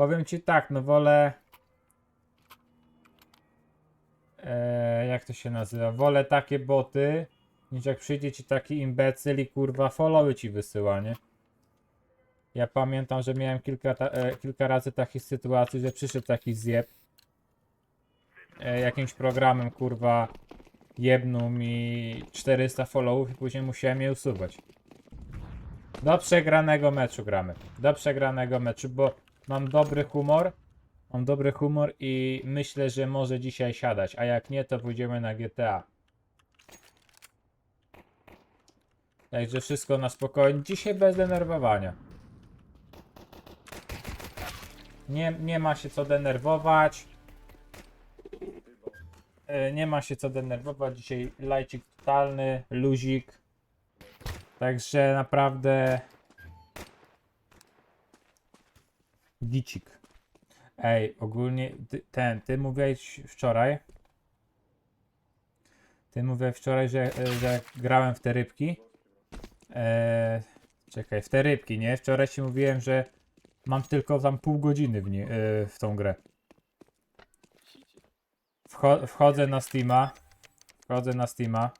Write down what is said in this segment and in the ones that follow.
Powiem ci tak, no wolę. E, jak to się nazywa? Wolę takie boty, niż jak przyjdzie ci taki imbecyl i kurwa followy ci wysyła, nie? Ja pamiętam, że miałem kilka, ta, e, kilka razy takich sytuacji, że przyszedł taki zjeb. E, jakimś programem kurwa jebnął mi 400 followów i później musiałem je usuwać. Do przegranego meczu gramy. Do przegranego meczu, bo mam dobry humor. Mam dobry humor i myślę, że może dzisiaj siadać. A jak nie, to pójdziemy na GTA. Także wszystko na spokojnie. Dzisiaj bez denerwowania. Nie, nie ma się co denerwować. E, Nie ma się co denerwować. Dzisiaj lajcik totalny, luzik. Także naprawdę. Gicik. Ej, ogólnie ty, ten, ty mówiłeś wczoraj. Ty mówiłeś wczoraj, że, e, że grałem w te rybki. E, czekaj, w te rybki, nie? Wczoraj ci mówiłem, że mam tylko tam pół godziny w, nie, e, w tą grę. Wcho, wchodzę na Steama. Wchodzę na Steama.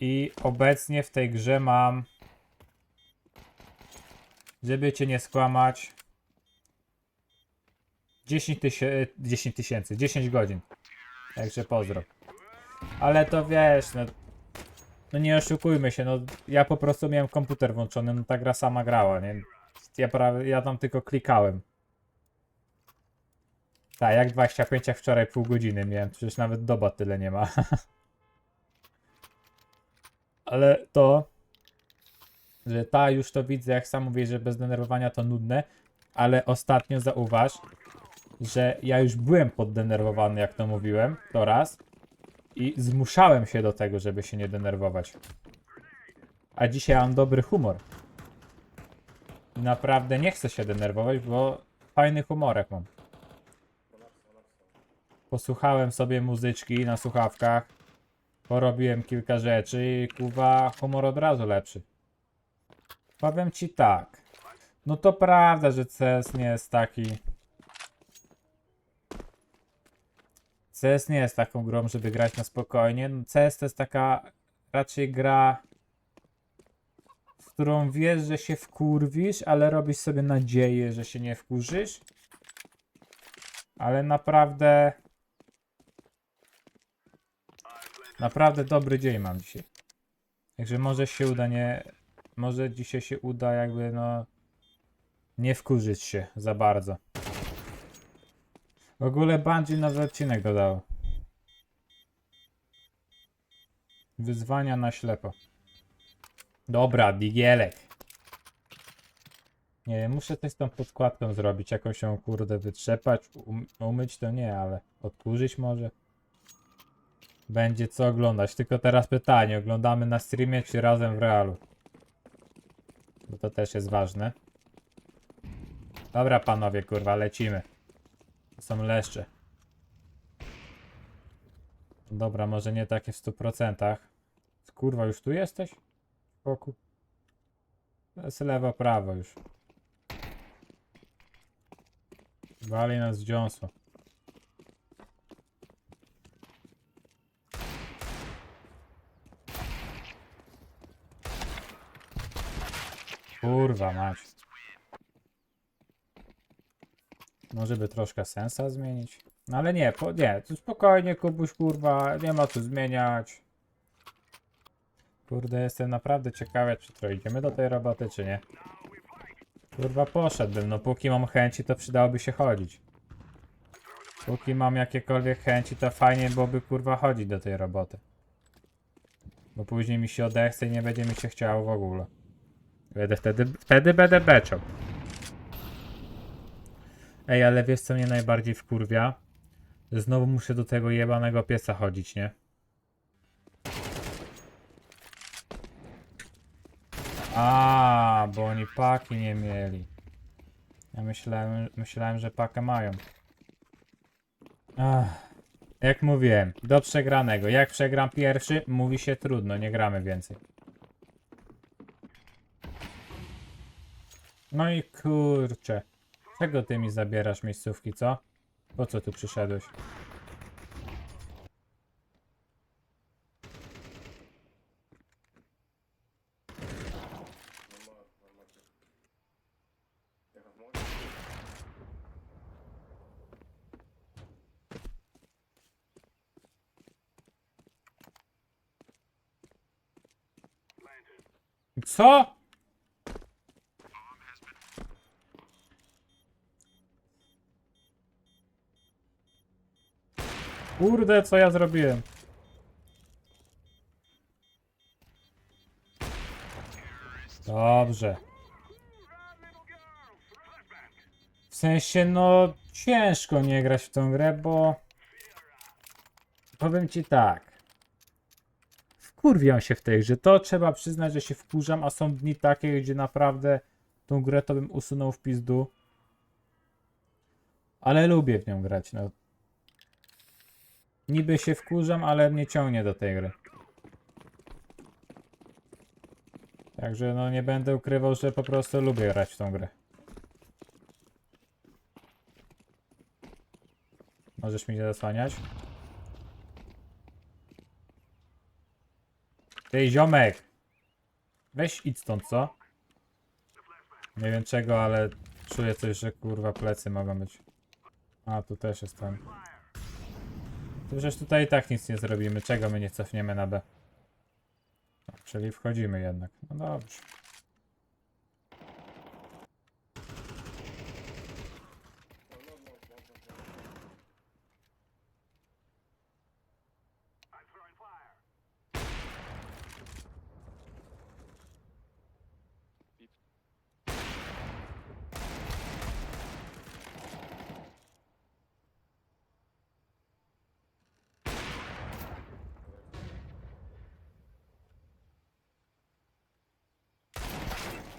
I obecnie w tej grze mam. Żeby cię nie skłamać. 10 tysięcy. 10 tysięcy. 10 godzin. Także pozdro. Ale to wiesz, no. No nie oszukujmy się, no ja po prostu miałem komputer włączony, no ta gra sama grała, nie? Ja, prawie, ja tam tylko klikałem. Tak, jak 25, jak wczoraj pół godziny miałem, przecież nawet doba tyle nie ma. Ale to, że ta już to widzę, jak sam mówię, że bez denerwowania to nudne, ale ostatnio zauważ, że ja już byłem poddenerwowany, jak to mówiłem, to raz, i zmuszałem się do tego, żeby się nie denerwować. A dzisiaj mam dobry humor. Naprawdę nie chcę się denerwować, bo fajny humorek mam. Posłuchałem sobie muzyczki na słuchawkach, porobiłem kilka rzeczy i kuwa humor od razu lepszy. Powiem ci tak. No to prawda, że CS nie jest taki. CS nie jest taką grą, żeby grać na spokojnie. No CS to jest taka raczej gra, w którą wiesz, że się wkurwisz, ale robisz sobie nadzieję, że się nie wkurzysz. Ale naprawdę. Naprawdę dobry dzień mam dzisiaj. Także może się uda nie. Może dzisiaj się uda jakby no. Nie wkurzyć się za bardzo. W ogóle Bungie nowy odcinek dodał. Wyzwania na ślepo. Dobra, digielek. Nie muszę coś z tą podkładką zrobić, jakąś ją kurde wytrzepać, um umyć to nie, ale odkurzyć może. Będzie co oglądać, tylko teraz pytanie, oglądamy na streamie czy razem w realu? Bo to też jest ważne. Dobra panowie, kurwa, lecimy. To są leszcze. Dobra, może nie takie w 100%. Kurwa, już tu jesteś? Boku. To jest lewo, prawo już. Wali nas dziąsło. Kurwa mać. Może by troszkę sensa zmienić? No ale nie, po, nie, tu spokojnie Kubuś, kurwa, nie ma co zmieniać. Kurde, jestem naprawdę ciekawy, czy to idziemy do tej roboty, czy nie. Kurwa, poszedłbym, no póki mam chęci, to przydałoby się chodzić. Póki mam jakiekolwiek chęci, to fajnie byłoby, kurwa, chodzić do tej roboty. Bo później mi się odechce i nie będzie mi się chciało w ogóle. Będę wtedy, wtedy będę beczał. Ej, ale wiesz co mnie najbardziej wkurwia? Że znowu muszę do tego jebanego pieca chodzić, nie? A, bo oni paki nie mieli. Ja myślałem, myślałem, że pakę mają. Ach, jak mówiłem, do przegranego. Jak przegram pierwszy, mówi się trudno, nie gramy więcej. No i kurczę. Czego ty mi zabierasz miejscówki, co? Po co tu przyszedłeś? Co? Kurde, co ja zrobiłem? Dobrze. W sensie, no, ciężko nie grać w tą grę, bo... Powiem ci tak. Wkurwiam się w tej grze. To trzeba przyznać, że się wkurzam, a są dni takie, gdzie naprawdę tą grę to bym usunął w pizdu. Ale lubię w nią grać, no. Niby się wkurzam, ale mnie ciągnie do tej gry. Także no nie będę ukrywał, że po prostu lubię grać w tą grę. Możesz mi nie zasłaniać? Ty ziomek! Weź idź stąd, co? Nie wiem czego, ale czuję coś, że kurwa plecy mogą być. A, tu też jest ten. To przecież tutaj i tak nic nie zrobimy. Czego my nie cofniemy na B? No, czyli wchodzimy jednak. No dobrze.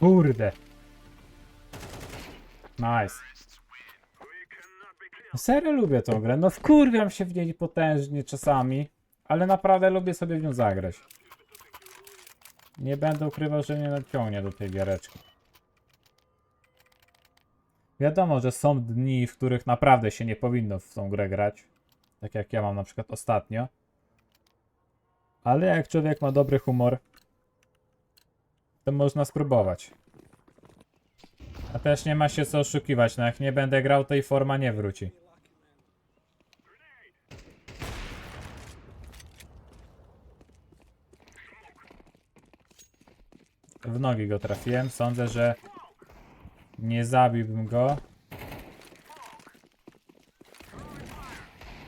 Kurde. Nice. No Serio lubię tą grę. No wkurwiam się w niej potężnie czasami, ale naprawdę lubię sobie w nią zagrać. Nie będę ukrywał, że mnie naciągnie do tej giereczki. Wiadomo, że są dni, w których naprawdę się nie powinno w tą grę grać. Tak jak ja mam na przykład ostatnio. Ale jak człowiek ma dobry humor, to można spróbować. A też nie ma się co oszukiwać, no jak nie będę grał, to i forma nie wróci. W nogi go trafiłem, sądzę, że nie zabiłbym go.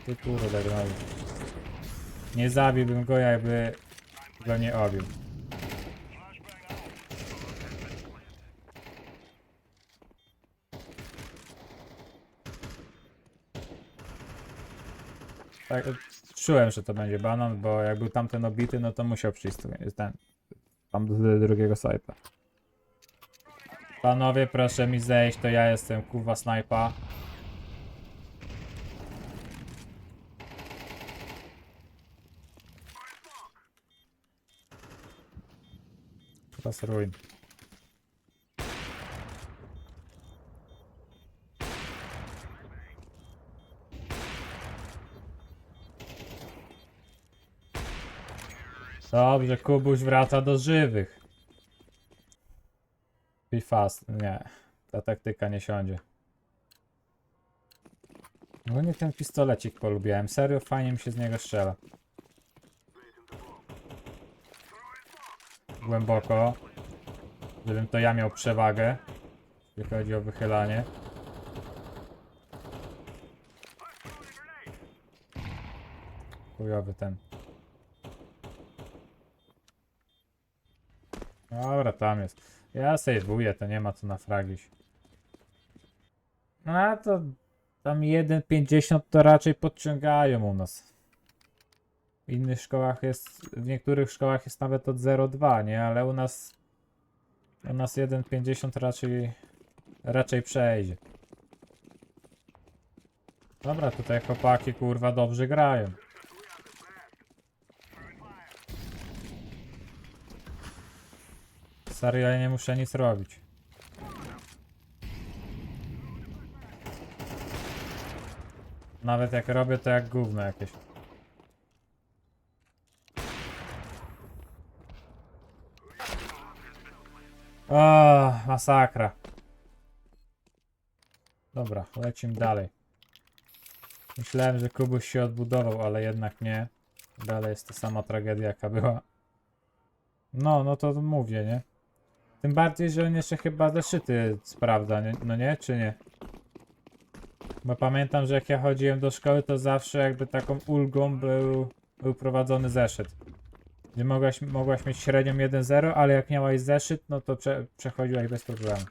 Ty kurde, gnoju. Nie zabiłbym go, jakby go nie obił. Tak, czułem, że to będzie banan, bo jak był tamten obity, no to musiał przyjść ten. Tam do drugiego snajpa. Panowie, proszę mi zejść, to ja jestem kurwa snajpa. Teraz ruin. Dobrze, Kubuś wraca do żywych. Be fast. Nie. Ta taktyka nie siądzie. No nie ten pistolecik polubiłem. Serio, fajnie mi się z niego strzela. Głęboko. Żebym to ja miał przewagę. Jeśli chodzi o wychylanie. Chujowy ten. Dobra, tam jest. Ja sejwuję, to nie ma co nafragić. No a to tam 1,50 to raczej podciągają u nas. W innych szkołach jest, w niektórych szkołach jest nawet od 0,2, nie? Ale u nas u nas 1,50 raczej raczej przejdzie. Dobra, tutaj chłopaki kurwa dobrze grają. Stary, ja nie muszę nic robić. Nawet jak robię, to jak gówno jakieś. O, masakra. Dobra, lecimy dalej. Myślałem, że Kubuś się odbudował, ale jednak nie. Dalej jest ta sama tragedia, jaka była. No, no to mówię, nie? Tym bardziej, że on jeszcze chyba zeszyty sprawdza, nie? no nie? Czy nie? Bo pamiętam, że jak ja chodziłem do szkoły, to zawsze jakby taką ulgą był, był prowadzony zeszyt. Gdzie mogłaś, mogłaś mieć średnią 1-0, ale jak miałaś zeszyt, no to prze, przechodziłaś bez problemu.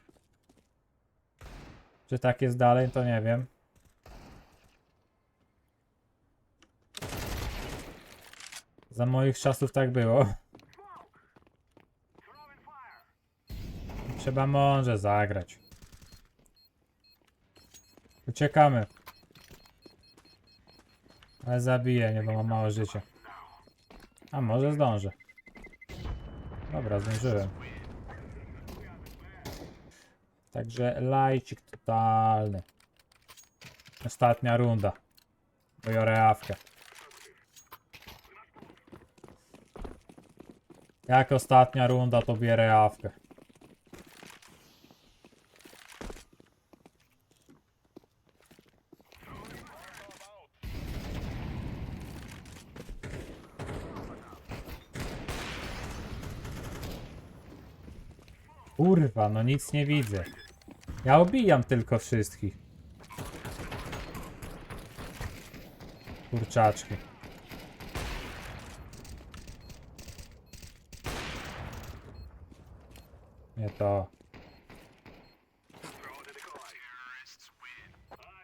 Czy tak jest dalej, to nie wiem. Za moich czasów tak było. Trzeba mądrze zagrać. Uciekamy. Ale zabiję, nie, bo mam małe życie. A może zdążę. Dobra, zdążyłem. Także lajcik totalny. Ostatnia runda. Biorę awkę. Jak ostatnia runda, to bierę awkę. Kurwa, no nic nie widzę. Ja obijam tylko wszystkich. Kurczaczki. Nie to.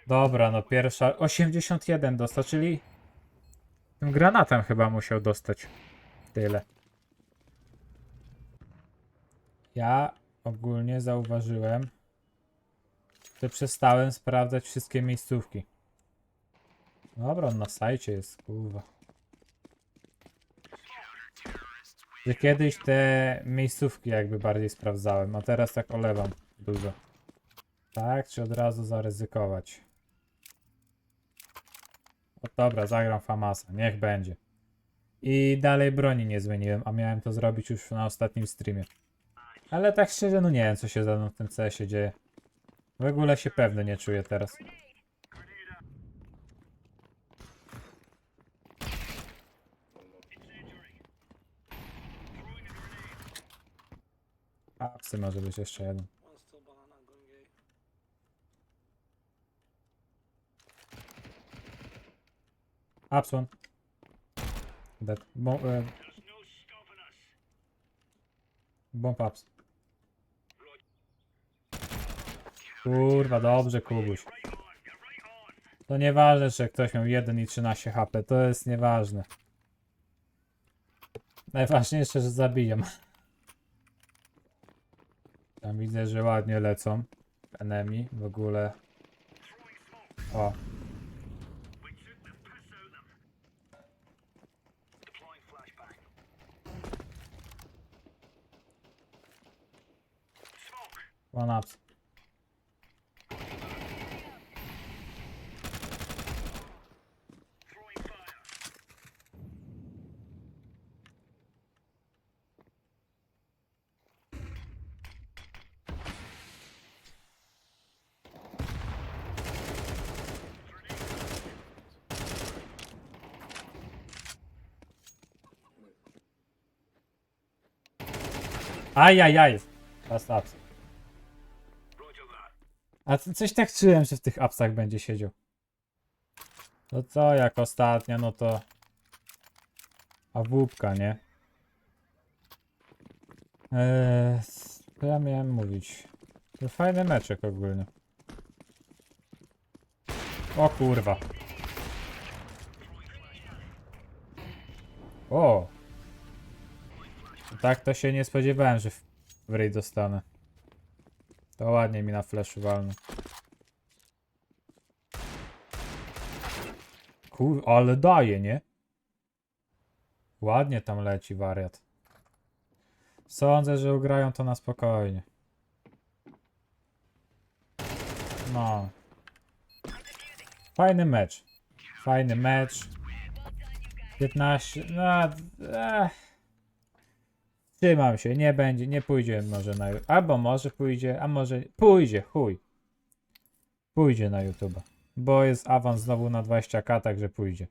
Dobra, no pierwsza. 81 dostał, czyli. Tym granatem chyba musiał dostać. Tyle. Ja ogólnie zauważyłem, że przestałem sprawdzać wszystkie miejscówki. Dobra, on na sajcie jest, kurwa. Że kiedyś te miejscówki jakby bardziej sprawdzałem, a teraz tak olewam dużo. Tak, czy od razu zaryzykować? O dobra, zagram Famasa, niech będzie. I dalej broni nie zmieniłem, a miałem to zrobić już na ostatnim streamie. Ale tak szczerze, no nie wiem, co się ze mną w tym CS-ie dzieje. W ogóle się pewny nie czuję teraz. Apsy może być jeszcze jeden. One. Dead. Bo, e... Bomb. Kurwa, dobrze, Kubuś. To nieważne, że ktoś miał 1 i 13 HP, to jest nieważne. Najważniejsze, że zabijam. Tam widzę, że ładnie lecą. Enemy w ogóle. O, one ups. Ajajaj. Last ups. A coś tak czułem, że w tych apsach będzie siedział. No co, jak ostatnia, no to... A wóbka, nie? Eee, co ja miałem mówić? To fajny meczek ogólnie. O kurwa. O! Tak to się nie spodziewałem, że w, ryj dostanę. To ładnie mi na flashu walno. Kur... ale daje, nie? Ładnie tam leci wariat. Sądzę, że ugrają to na spokojnie. No. Fajny mecz. Fajny mecz. 15, no, eh. Trzymam się, nie będzie, nie pójdzie może na Albo może pójdzie, a może pójdzie, chuj. Pójdzie na YouTube. Bo jest awans znowu na 20k, także pójdzie.